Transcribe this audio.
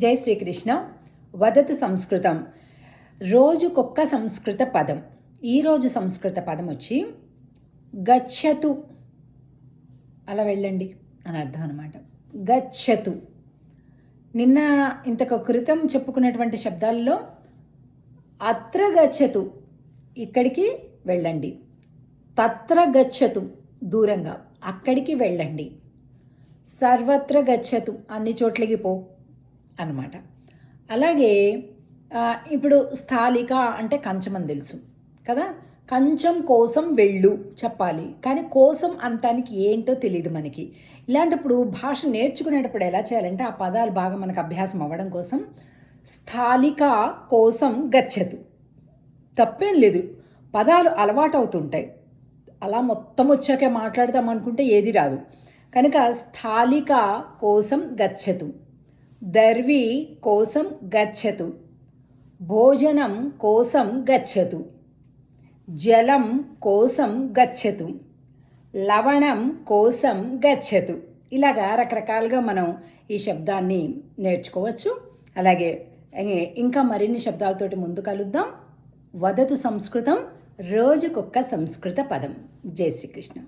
జై శ్రీకృష్ణ. వదతు సంస్కృతం. రోజుకొక్క సంస్కృత పదం. ఈరోజు సంస్కృత పదం వచ్చి గచ్చతు. అలా వెళ్ళండి అని అర్థం అనమాట గచ్చతు. నిన్న ఇంతకు క్రితం చెప్పుకున్నటువంటి శబ్దాల్లో అత్ర గచ్చతు. ఇక్కడికి వెళ్ళండి. తత్ర గచ్చతు దూరంగా. అక్కడికి వెళ్ళండి. సర్వత్ర గచ్చతు. అన్ని చోట్లకి పో. అన్నమాట. అలాగే ఇప్పుడు స్థాలిక అంటే కంచం అని తెలుసు కదా? కంచం కోసం వెళ్ళు చెప్పాలి. కానీ కోసం అంతానికి ఏంటో తెలియదు మనకి. ఇలాంటప్పుడు భాష నేర్చుకునేటప్పుడు ఎలా చేయాలంటే ఆ పదాలు బాగా మనకు అభ్యాసం అవ్వడం కోసం స్థాలిక కోసం గచ్చదు. తప్పేం లేదు. పదాలు అలవాటు అవుతుంటాయి. అలా మొత్తం వచ్చాకే మాట్లాడదాం అనుకుంటే ఏది రాదు. కనుక స్థాలిక కోసం గచ్చదు. దర్వి కోసం గచ్చతు. భోజనం కోసం గచ్చతు. జలం కోసం గచ్చతు. లవణం కోసం గచ్చతు. ఇలాగా రకరకాలుగా మనం ఈ శబ్దాన్ని నేర్చుకోవచ్చు. అలాగే ఇంకా మరిన్ని శబ్దాలతోటి ముందు కలుద్దాం. వదతు సంస్కృతం రోజుకొక్క సంస్కృత పదం. జై శ్రీకృష్ణ.